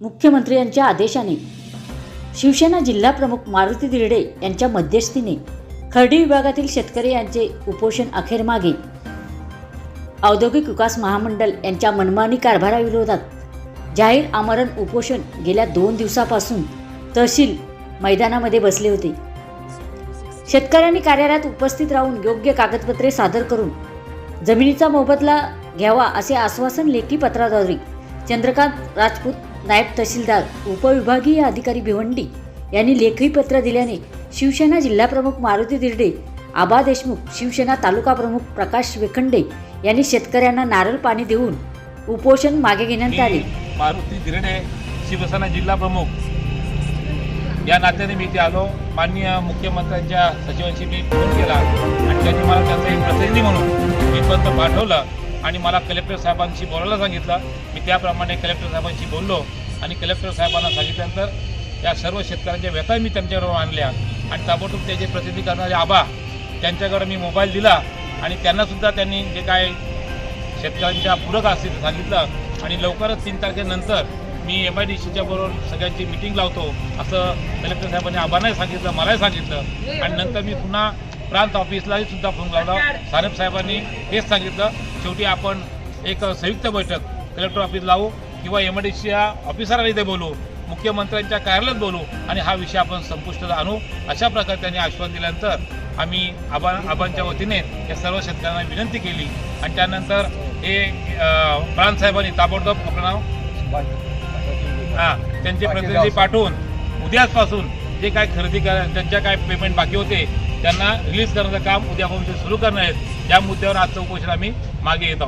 मुख्यमंत्र्यांच्या आदेशाने शिवसेना जिल्हा प्रमुख मारुती दिर्डे यांच्या मध्यस्थीने खर्डी विभागातील शेतकरी यांचे उपोषण अखेर मागे. औद्योगिक विकास महामंडळ यांच्या मनमानी कारभाराविरोधात जाहीर आमरण उपोषण गेल्या दोन दिवसापासून तहसील मैदानामध्ये बसले होते. शेतकऱ्यांनी कार्यालयात उपस्थित राहून योग्य कागदपत्रे सादर करून जमिनीचा मोबदला घ्यावा असे आश्वासन लेखी पत्राद्वारे चंद्रकांत राजपूत नायब तहसीलदार उपविभागीय अधिकारी भिवंडी यांनी लेखी पत्र दिल्याने शिवसेना जिल्हाप्रमुख मारुती दिर्डे आबा देशमुख शिवसेना तालुका प्रमुख प्रकाश वेखंडे यांनी शेतकऱ्यांना नारळ पाणी देऊन उपोषण मागे घेण्यात आले. मी मारुती धिरडे शिवसेना जिल्हा प्रमुख. या नात्याने मी इथे आलो. माननीय मुख्यमंत्र्यांच्या सचिवांशी मी फोन केला आणि त्यांनी मला त्याचं एक प्रतिनिधी म्हणून इथपर्यंत पाठवलं. आणि मला कलेक्टर साहेबांशी बोलायला सांगितलं. मी त्याप्रमाणे कलेक्टर साहेबांशी बोललो आणि कलेक्टर साहेबांना सांगितल्यानंतर त्या सर्व शेतकऱ्यांच्या व्यथा मी त्यांच्याबरोबर आणल्या. आणि ताबडतोब त्याचे प्रतिनिधी करणारे आबा त्यांच्याकडे मी मोबाईल दिला आणि त्यांनासुद्धा त्यांनी जे काय शेतकऱ्यांच्या पूरक असतील सांगितलं. आणि लवकरच तीन तारखेनंतर मी एम आय डी सीच्या बरोबर सगळ्यांची मिटिंग लावतो असं कलेक्टर साहेबांनी आबांनाही सांगितलं मलाही सांगितलं. आणि नंतर मी पुन्हा प्रांत ऑफिसलाही सुद्धा फोन लावला. साहेब साहेबांनी हेच सांगितलं. शेवटी आपण एक संयुक्त बैठक कलेक्टर ऑफिस लावू किंवा एम आय डी सीच्या ऑफिसरांना इथे बोलू मुख्यमंत्र्यांच्या कार्यालयात बोलू आणि हा विषय आपण संपुष्टात आणू. अशा प्रकारे त्यांनी आश्वासन दिल्यानंतर आम्ही आबा आबांच्या वतीने या सर्व शेतकऱ्यांना विनंती केली. आणि त्यानंतर हे अं, प्रांत साहेबांनी ताबडतोब नाव हां त्यांचे प्रतिनिधी पाठवून उद्याचपासून जे काय खरेदी करा त्यांच्या काय पेमेंट बाकी होते त्यांना रिलीज करण्याचं काम उद्यापासून सुरू करणार आहेत. त्या मुद्द्यावर आजचं उपोषण आम्ही మాకే ఈత